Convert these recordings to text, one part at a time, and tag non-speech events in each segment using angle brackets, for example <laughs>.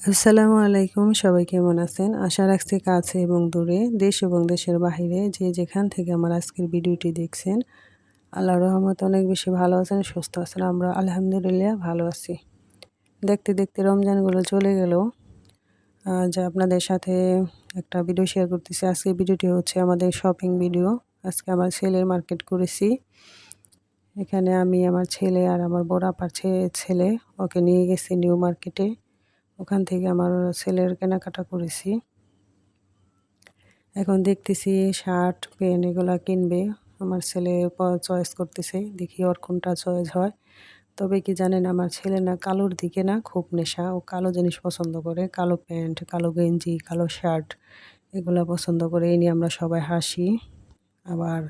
আসসালামু আলাইকুম, সবাই কেমন আছেন? আশা রাখছি কাছে এবং দূরে, দেশ এবং দেশের বাহিরে যে যেখান থেকে আমার আজকের ভিডিওটি দেখছেন আল্লাহ রহমত অনেক বেশি ভালো আছেন, সুস্থ আছেন, আমরা আলহামদুলিল্লাহ ভালো আছি। দেখতে দেখতে রমজানগুলো চলে গেল। যে আপনাদের সাথে একটা ভিডিও শেয়ার করতেছি। আজকে ভিডিওটি হচ্ছে আমাদের শপিং ভিডিও আজকে আমার ছেলের মার্কেট করেছি। এখানে আমি আমার ছেলে আর আমার বড় আপার ছেলে, ওকে নিয়ে গেছি নিউ মার্কেটে। ওখান থেকে আমার ছেলের কেনাকাটা করেছি। এখন দেখতেছি শার্ট পেন এগুলা কিনবে। আমার ছেলে চয়েস করতেছে, দেখি ওর কোনটা চয়েস হয়। তবে কি জানেন, আমার ছেলে না কালোর দিকে না খুব নেশা। ও কালো জিনিস পছন্দ করে। কালো প্যান্ট, কালো গেঞ্জি, কালো শার্ট এগুলো পছন্দ করে। এই নিয়ে আমরা সবাই হাসি। আবার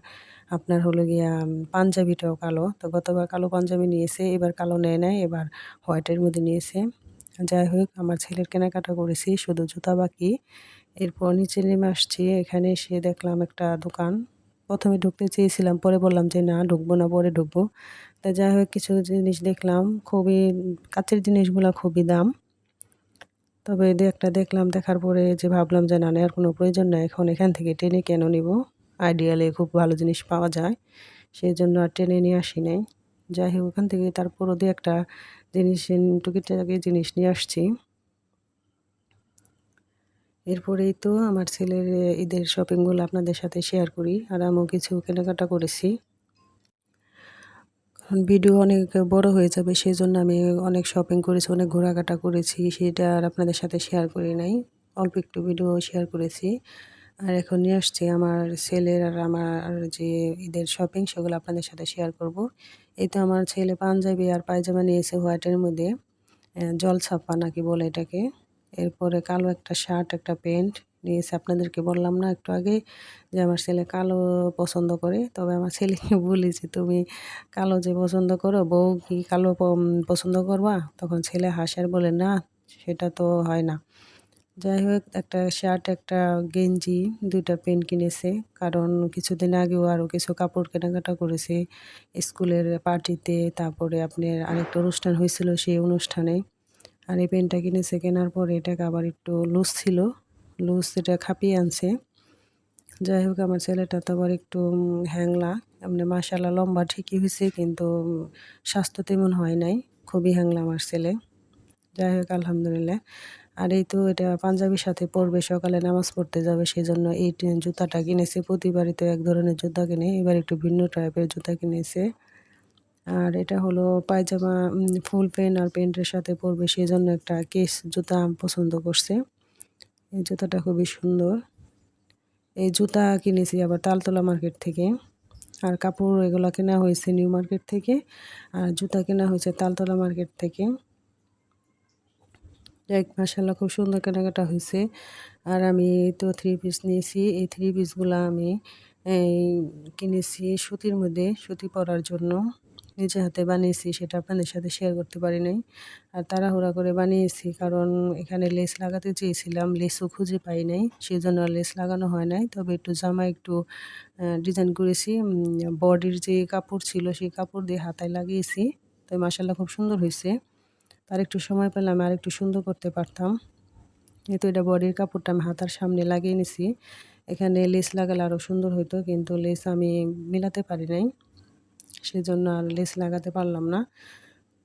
আপনার হলো গিয়া পাঞ্জাবিটাও কালো। তো গতবার কালো পাঞ্জাবি নিয়েছে, এবার কালো নেয় নেয় এবার হোয়াইটের মধ্যে নিয়েছে। যাই হোক, আমার ছেলের কেনাকাটা করেছি, শুধু জুতা বাকি। এরপর নিচে নেমে আসছি, এখানে এসে দেখলাম একটা দোকান। প্রথমে ঢুকতে চেয়েছিলাম, পরে বললাম যে না, ঢুকবো না, পরে ঢুকবো। তা যাই হোক, কিছু জিনিস দেখলাম, খুবই, কাচের জিনিসগুলো খুবই দাম। তবে একটা দেখলাম, দেখার পরে যে ভাবলাম যে না, নেওয়ার কোনো প্রয়োজন নেই, এখন এখান থেকে টেনে কেন নিব? আইডিয়ালে খুব ভালো জিনিস পাওয়া যায়। সেই জন্য আর টেনে নিয়ে আসি নাই। যাই হোক, ওখান থেকে তারপরও দিয়ে একটা জিনিস, টুকিটাকি জিনিস নিয়ে আসছি। এরপরেই তো আমার ছেলের ঈদের শপিংগুলো আপনাদের সাথে শেয়ার করি আর আমিও কিছু কেনাকাটা করেছি। কারণ ভিডিও অনেক বড় হয়ে যাবে সেই জন্য আমি অনেক শপিং করেছি, অনেক ঘোরাঘাটা করেছি, সেটা আর আপনাদের সাথে শেয়ার করি নাই। অল্প একটু ভিডিও শেয়ার করেছি। আর এখন নিয়ে আসছি আমার ছেলের আর আমার যে ঈদের শপিং সেগুলো আপনাদের সাথে শেয়ার করব। এই তো আমার ছেলে পাঞ্জাবি আর পায়জামা নিয়েছে হোয়াইটের মধ্যে জল ছাপা নাকি বলে এটাকে। এরপরে কালো একটা শার্ট একটা প্যান্ট নিয়েছে। আপনাদেরকে বললাম না একটু আগে যে আমার ছেলে কালো পছন্দ করে, তবে আমার ছেলেকে <laughs> বলি যে তুমি কালো যে পছন্দ করো, বউ কি কালো পছন্দ করবা? তখন ছেলে হাসার বলে, না, সেটা তো হয় না। যাই হোক, একটা শার্ট একটা গেঞ্জি দুইটা পেন কিনেছে। কারণ কিছুদিন আগেও আরও কিছু কাপড় কেনাকাটা করেছে স্কুলের পার্টিতে তারপরে আপনার আরেকটা অনুষ্ঠান হয়েছিল সেই অনুষ্ঠানে। আর এই পেনটা কিনেছে, কেনার পরে এটাকে আবার একটু লুজ ছিল। লুজ এটা খাপিয়ে আনছে। যাই হোক, আমার ছেলেটা তো আবার একটু হ্যাংলা। এমনি মাসালা লম্বা ঠিকই হয়েছে, কিন্তু স্বাস্থ্য তেমন হয় নাই। খুবই হ্যাংলা আমার ছেলে। যাই হোক, আলহামদুলিল্লাহ। আর এই তো এটা পাঞ্জাবির সাথে পড়বে, সকালে নামাজ পড়তে যাবে সেই জন্য এই জুতাটা কিনেছে। প্রতিবারই তো এক ধরনের জুতা কিনে, এবার একটু ভিন্ন টাইপের জুতা কিনেছে। আর এটা হলো পায়জামা ফুল প্যান্ট আর প্যান্টের সাথে পরবে সেই জন্য একটা কেস জুতা পছন্দ করছে। এই জুতাটা খুবই সুন্দর। এই জুতা কিনেছি আবার তালতলা মার্কেট থেকে। আর কাপড় এগুলো কেনা হয়েছে নিউ মার্কেট থেকে। আর জুতা কেনা হয়েছে তালতলা মার্কেট থেকে। এক মাসাল্লাহ খুব সুন্দর কেনাকাটা হয়েছে। আর আমি তো থ্রি পিস নিয়েছি। এই থ্রি পিসগুলো আমি কিনেছি সুতির মধ্যে, সুতি পরার জন্য। নিজে হাতে বানিয়েছি, সেটা আপনাদের সাথে শেয়ার করতে পারি নাই। আর তাড়াহুড়া করে বানিয়েছি, কারণ এখানে লেস লাগাতে চেয়েছিলাম লেসও খুঁজে পাই নাই। সেই জন্য লেস লাগানো হয় নাই। তবে একটু জামা, একটু ডিজাইন করেছি। বডির যে কাপড় ছিল, সেই কাপড় দিয়ে হাতায় লাগিয়েছি। তো মাসাল্লাহ খুব সুন্দর হয়েছে। তার একটু সময় পেলাম, আর একটু সুন্দর করতে পারতাম। যেহেতু এটা বডির কাপড়টা আমি হাতার সামনে লাগিয়ে নিছি। এখানে লেস লাগালে আরও সুন্দর হতো কিন্তু লেস আমি মিলাতে পারি নাই। সেজন্য আর লেস লাগাতে পারলাম না।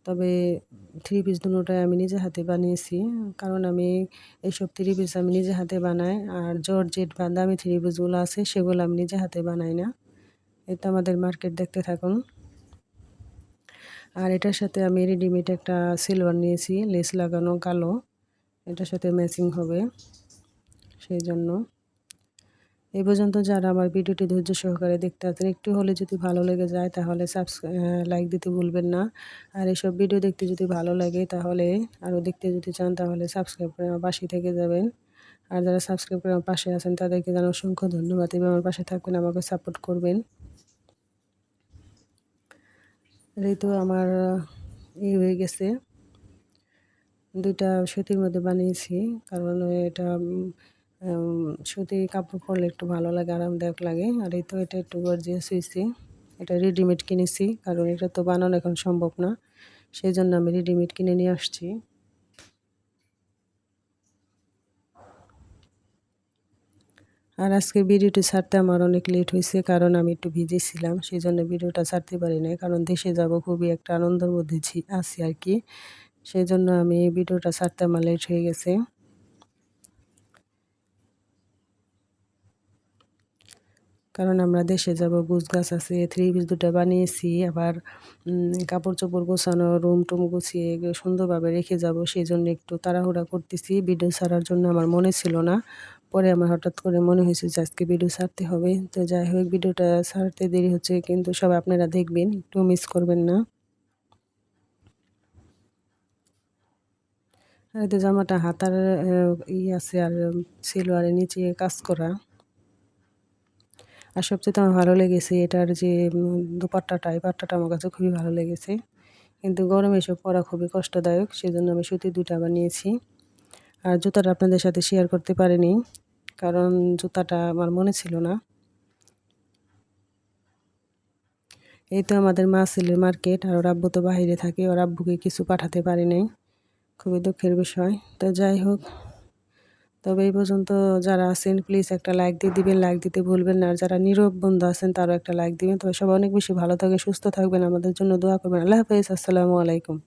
তবে থ্রি পিস দুটোটাই আমি নিজে হাতে বানিয়েছি। কারণ আমি এইসব থ্রি পিস আমি নিজে হাতে বানাই, আর জর্জেট বা দামি থ্রি পিসগুলো আছে, সেগুলো আমি নিজে হাতে বানাই না। এটা আমাদের মার্কেট দেখতে থাকুন। আর এটার সাথে আমি রেডিমেড একটা সিলভার নিয়েছি লেস লাগানো কালো। এটার সাথে ম্যাচিং হবে, সেই জন্য। এ পর্যন্ত যারা আমার ভিডিওটি ধৈর্য সহকারে দেখতে আছেন একটু হলে যদি ভালো লেগে যায় তাহলে সাবস্ক্রাইব লাইক দিতে ভুলবেন না। আর এসব ভিডিও দেখতে যদি ভালো লাগে তাহলে, আরও দেখতে যদি চান তাহলে সাবস্ক্রাইব করে আমার পাশে থেকে যাবেন। আর যারা সাবস্ক্রাইব করে আমার পাশে আছেন তাদেরকে যেন অসংখ্য ধন্যবাদ এবং আমার পাশে থাকবেন, আমাকে সাপোর্ট করবেন। এই তো আমার ই হয়ে গেছে। দুইটা সুতির মধ্যে বানিয়েছি, কারণ এটা সুতি কাপড় পরলে একটু ভালো লাগে, আরামদায়ক লাগে। আর এই তো এটা একটু গর্জিয়াস হয়েছি। এটা রেডিমেড কিনেছি, কারণ এটা তো বানানো এখন সম্ভব না। সেই জন্য আমি রেডিমেড কিনে নিয়ে আসছি। আর আজকে ভিডিওটি ছাড়তে আমার অনেক লেট হয়েছে, কারণ আমি একটু ভিজে ছিলাম সেই জন্য ভিডিওটা ছাড়তে পারি নাই, কারণ দেশে যাব খুবই একটা আনন্দের মধ্যে আছি আর কি। সেই জন্য আমি এই ভিডিওটা ছাড়তে আমার লেট হয়ে গেছে। কারণ আমরা দেশে যাব, গুছ গাছ আছে থ্রি পিস দুটো বানিয়েছি, আবার কাপড় চোপড় গোছানো রুম টুম গুছিয়ে সুন্দরভাবে রেখে যাব সেই জন্য একটু তাড়াহুড়া করতেছি ভিডিও ছাড়ার জন্য আমার মনে ছিল না। পরে আমার হঠাৎ করে মনে হয়েছে যে আজকে ভিডিও ছাড়তে হবে। তো যাই হোক ভিডিওটা ছাড়তে দেরি হচ্ছে, কিন্তু সব আপনারা দেখবেন, একটু মিস করবেন না। আর এতে জামাটা হাতার ই আছে আর সিলোয়ারের নিচে কাজ করা। আর সবচেয়ে তো আমার ভালো লেগেছে এটার যে দুপাট্টাটা, এই পাট্টাটা আমার কাছে খুবই ভালো লেগেছে। কিন্তু গরমে এসব পরা খুবই কষ্টদায়ক, সেজন্য আমি সুতি দুটা বানিয়েছি। আর জুতাটা আপনাদের সাথে শেয়ার করতে পারিনি। কারণ জুতাটা আমার মনে ছিল না। এই তো আমাদের মা ছেলের মার্কেট আর ওর আব্বু তো বাহিরে থাকে, ওর আব্বুকে কিছু পাঠাতে পারি নাই। খুবই দুঃখের বিষয়। তো যাই হোক, তবে এই পর্যন্ত যারা আছেন প্লিজ একটা লাইক দিয়ে দিবেন লাইক দিতে ভুলবেন না। আর যারা নীরব বন্ধু আছেন, তারও একটা লাইক দিবেন। তবে সবাই অনেক বেশি ভালো থাকে, সুস্থ থাকবেন। আমাদের জন্য দোয়া করবেন। আল্লাহ হাফেজ। আসসালামু আলাইকুম।